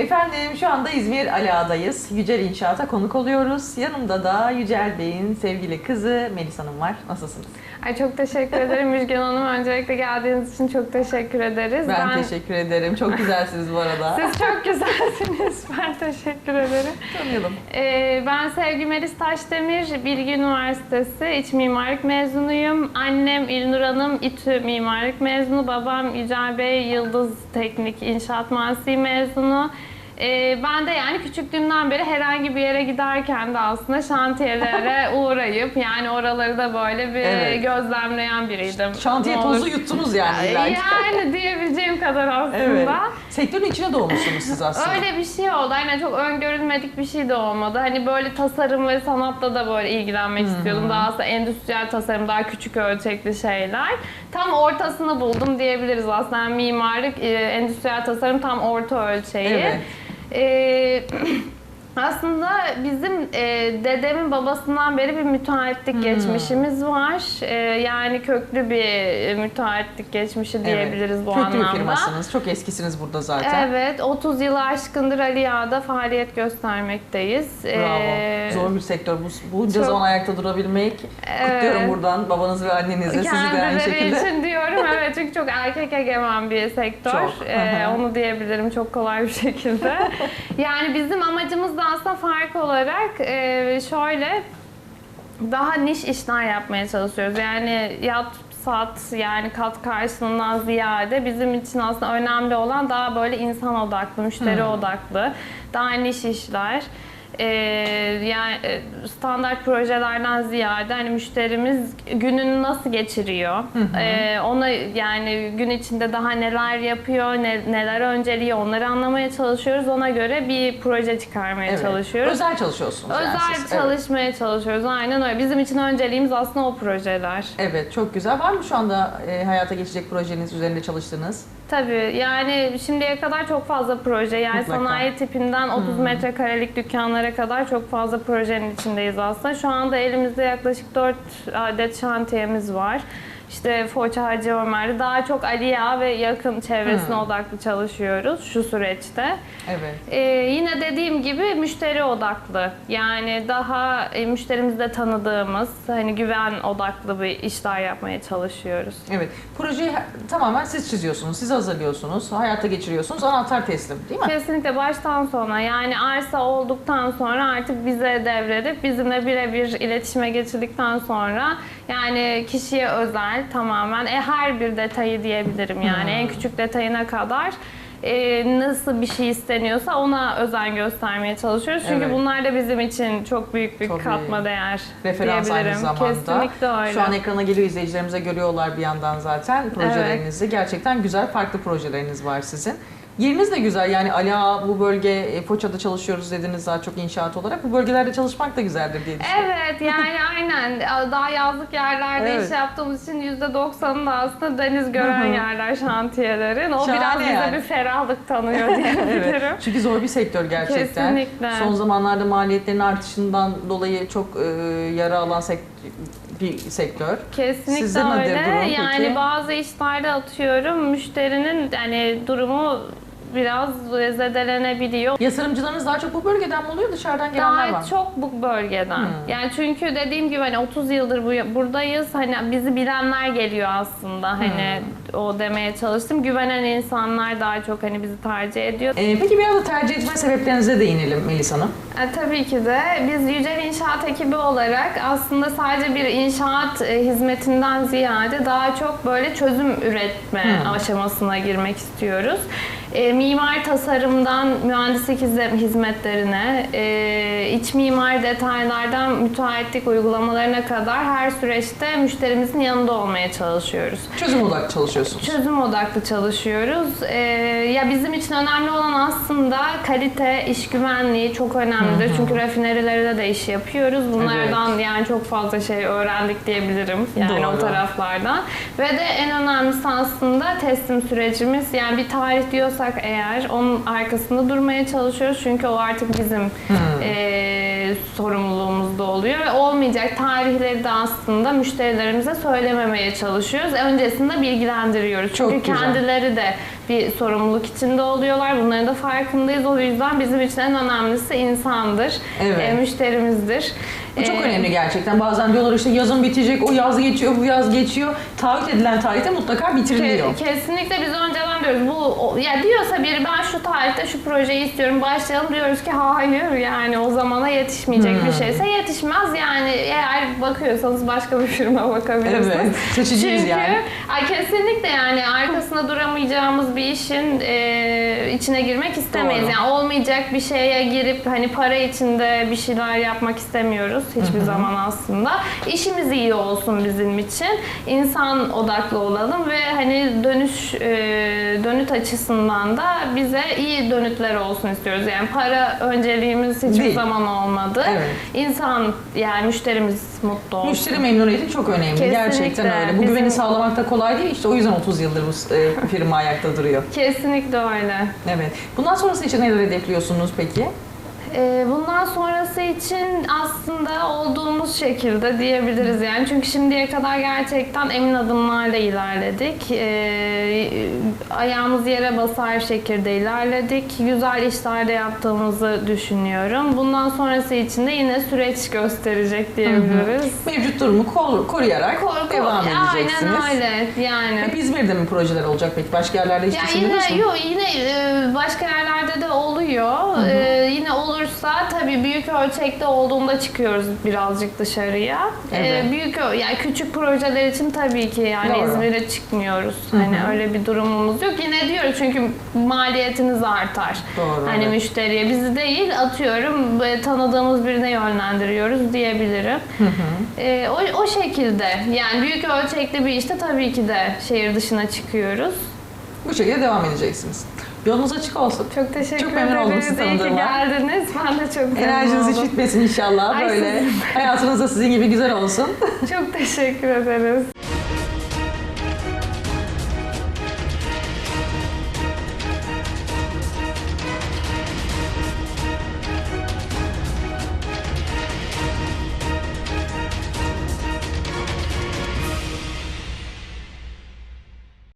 Efendim şu anda İzmir Ala'dayız. Yücel İnşaat'a konuk oluyoruz. Yanımda da Yücel Bey'in sevgili kızı Melis Hanım var. Nasılsınız? Ay çok teşekkür ederim Müjgan Hanım. Öncelikle geldiğiniz için çok teşekkür ederiz. Ben, teşekkür ederim. Çok güzelsiniz bu arada. Siz çok güzelsiniz. Ben teşekkür ederim. Tanıyalım. Ee, ben Sevgi Melis Taşdemir, Bilgi Üniversitesi İç Mimarlık mezunuyum. Annem İlnur Hanım İTÜ Mimarlık mezunu. Babam Yücel Bey Yıldız Teknik İnşaat Mühendisliği mezunu. Ee, ben de yani küçüklüğümden beri herhangi bir yere giderken de aslında şantiyelere uğrayıp yani oraları da böyle bir Evet. gözlemleyen biriydim. Şantiye Ne olur- tozu yuttunuz yani illa ki. Yani diyebileceğim kadar aslında. Evet. Sektörün içine doğmuşsunuz siz aslında. Öyle bir şey oldu. Aynen çok öngörülmedik bir şey de olmadı. Hani böyle tasarım ve sanatla da böyle ilgilenmek istiyordum. Daha aslında endüstriyel tasarım, daha küçük ölçekli şeyler. Tam ortasını buldum diyebiliriz aslında. Yani mimarlık, e, endüstriyel tasarım tam orta ölçeği. Evet. Ee, aslında bizim e, dedemin babasından beri bir müteahhitlik Hmm. geçmişimiz var. E, yani köklü bir müteahhitlik geçmişi diyebiliriz bu Kültür anlamda. firmasınız. Çok eskisiniz burada zaten. Evet, 30 yıl aşkındır Ali Ağa'da faaliyet göstermekteyiz. Bravo. Ee, Zor bir sektör. Bu, bunca çok- zaman ayakta durabilmek. Evet. Kutluyorum buradan babanız ve annenizi. Sizi de aynı şekilde. için diyorum evet çünkü çok erkek egemen bir sektör. Çok. Ee, onu diyebilirim çok kolay bir şekilde. yani bizim amacımız da aslında fark olarak e, şöyle daha niş işler yapmaya çalışıyoruz. Yani yat sat yani kat karşılığından ziyade bizim için aslında önemli olan daha böyle insan odaklı, müşteri odaklı, daha niş işler. Ee, yani e, standart projelerden ziyade hani müşterimiz gününü nasıl geçiriyor? Ee, ona yani gün içinde daha neler yapıyor, ne- neler önceliyor onları anlamaya çalışıyoruz. Ona göre bir proje çıkarmaya Evet. çalışıyoruz. Özel çalışıyorsunuz yani Özel siz. Evet. çalışmaya çalışıyoruz. Aynen öyle. Bizim için önceliğimiz aslında o projeler. Evet, çok güzel. Var mı şu anda e, hayata geçecek projeniz üzerinde çalıştığınız? Tabii yani şimdiye kadar çok fazla proje yani Mutlaka. Hmm. sanayi tipinden 30 metrekarelik dükkanlara kadar çok fazla projenin içindeyiz aslında. Şu anda elimizde yaklaşık 4 adet şantiyemiz var. İşte Foça Hacı Ömer'de daha çok Ali Ağa ve yakın çevresine Hmm. odaklı çalışıyoruz şu süreçte. Evet. Ee, yine dediğim gibi müşteri odaklı. Yani daha e, müşterimizle tanıdığımız, hani güven odaklı bir işler yapmaya çalışıyoruz. Evet. Projeyi tamamen siz çiziyorsunuz, siz hazırlıyorsunuz, hayata geçiriyorsunuz. Anahtar teslim değil mi? Kesinlikle baştan sona yani arsa olduktan sonra artık bize devredip bizimle birebir iletişime geçirdikten sonra yani kişiye özel tamamen e, her bir detayı diyebilirim yani Hmm. en küçük detayına kadar e, nasıl bir şey isteniyorsa ona özen göstermeye çalışıyoruz. Çünkü Evet. bunlar da bizim için çok büyük bir Tabii. katma değer Referans aynı zamanda. Kesinlikle öyle. Şu an ekrana geliyor izleyicilerimize görüyorlar bir yandan zaten projelerinizi. Gerçekten güzel farklı projeleriniz var sizin. Yeriniz de güzel yani Ala bu bölge e, Foça'da çalışıyoruz dediniz daha çok inşaat olarak. Bu bölgelerde çalışmak da güzeldir diye düşünüyorum. Evet yani aynen daha yazlık yerlerde Evet. iş yaptığımız için %90'ı da aslında deniz gören yerler şantiyelerin. O Şahane biraz bize yani. bir ferahlık tanıyor diyebilirim. Evet. Çünkü zor bir sektör gerçekten. Kesinlikle. Son zamanlarda maliyetlerin artışından dolayı çok e, yara alan sek- bir sektör. Kesinlikle Sizde öyle. durum peki? Yani bazı işlerde atıyorum müşterinin yani durumu biraz zedelenebiliyor. Yatırımcılarınız daha çok bu bölgeden mi oluyor dışarıdan gelenler var Daha mı? çok bu bölgeden. Hmm. Yani çünkü dediğim gibi hani 30 yıldır bu, buradayız. Hani bizi bilenler geliyor aslında. Hani Hmm. O demeye çalıştım. Güvenen insanlar daha çok hani bizi tercih ediyor. E, peki biraz da tercih etme sebeplerinize değinelim Melis Hanım. E, tabii ki de biz Yücel İnşaat ekibi olarak aslında sadece bir inşaat e, hizmetinden ziyade daha çok böyle çözüm üretme Hmm. aşamasına girmek istiyoruz. E, mimar tasarımdan mühendislik hizmet- hizmetlerine, e, iç mimar detaylardan müteahhitlik uygulamalarına kadar her süreçte müşterimizin yanında olmaya çalışıyoruz. Çözüm odaklı çalışıyorsunuz. Çözüm odaklı çalışıyoruz. Ee, ya bizim için önemli olan aslında kalite, iş güvenliği çok önemlidir. Çünkü rafinerilerde de iş yapıyoruz. Bunlardan yani çok fazla şey öğrendik diyebilirim. Yani Doğru. o taraflardan. Ve de en önemlisi aslında teslim sürecimiz. Yani bir tarih diyorsak eğer onun arkasında durmaya çalışıyoruz. Çünkü o artık bizim sorumluluğumuzda oluyor ve olmayacak tarihleri de aslında müşterilerimize söylememeye çalışıyoruz. Öncesinde bilgilendiriyoruz. Çok Çünkü güzel. kendileri de bir sorumluluk içinde oluyorlar. Bunların da farkındayız. O yüzden bizim için en önemlisi insandır. Evet. E, müşterimizdir. Bu çok E, önemli gerçekten. Bazen diyorlar işte yazın bitecek, o yaz geçiyor, bu yaz geçiyor. Taahhüt edilen tarihte mutlaka bitiriliyor. Ke- kesinlikle biz önceden diyoruz bu o- ya diyorsa biri ben şu tarihte şu projeyi istiyorum başlayalım diyoruz ki hayır yani o zamana yetişmeyecek Hmm. bir şeyse yetişmez yani eğer bakıyorsanız başka bir firma bakabilirsiniz. Evet, seçiciyiz Çünkü yani. ay kesinlikle yani arkasında duramayacağımız bir işin e, içine girmek istemeyiz. Doğru. Yani olmayacak bir şeye girip hani para içinde bir şeyler yapmak istemiyoruz hiçbir zaman aslında. İşimiz iyi olsun bizim için. İnsan odaklı olalım ve hani dönüş e, dönüt açısından da bize iyi dönütler olsun istiyoruz. Yani para önceliğimiz hiçbir Değil. zaman olmadı. Evet. İnsan yani müşterimiz mutlu olsun. Müşteri memnuniyeti çok önemli. Kesinlikle. Gerçekten öyle. Bu Bizim- güveni sağlamak da kolay değil. İşte o yüzden 30 yıldır bu e, firma ayakta duruyor. Kesinlikle öyle. Evet. Bundan sonrası için neler hedefliyorsunuz peki? Ee, Bundan sonrası için aslında olduğumuz şekilde diyebiliriz yani çünkü şimdiye kadar gerçekten emin adımlarla ilerledik. Ee, ayağımız yere basar şekilde ilerledik. Güzel işlerde yaptığımızı düşünüyorum. Bundan sonrası için de yine süreç gösterecek diyebiliriz. Mevcut durumu kor- koruyarak Korku- devam edeceksiniz. Aynen öyle yani. Hep İzmir'de mi projeler olacak peki? Başka yerlerde hiç Ya düşündünüz yine mü? yok yine e, başka yerlerde de oluyor. E, yine olursa tabii büyük ölçekte olduğunda çıkıyoruz birazcık dışarıya. E, Evet. büyük ö- yani küçük projeler için tabii ki yani Doğru. İzmir'e çıkmıyoruz. Hani öyle bir durumumuz yok. Yine diyoruz çünkü maliyetiniz artar. Doğru, Hani evet. müşteriye bizi değil atıyorum e, tanıdığımız birine yönlendiriyoruz diyebilirim. E, o, o şekilde yani büyük ölçekli bir işte tabii ki de şehir dışına çıkıyoruz. Bu şekilde devam edeceksiniz. Yolunuz açık olsun. Çok teşekkür Çok memnun oldum ederiz. İyi ki geldiniz. Ben de çok memnun Enerjiniz hiç oldum. bitmesin inşallah. Ay, Böyle sizin hayatınız da sizin gibi güzel olsun. Çok teşekkür ederiz.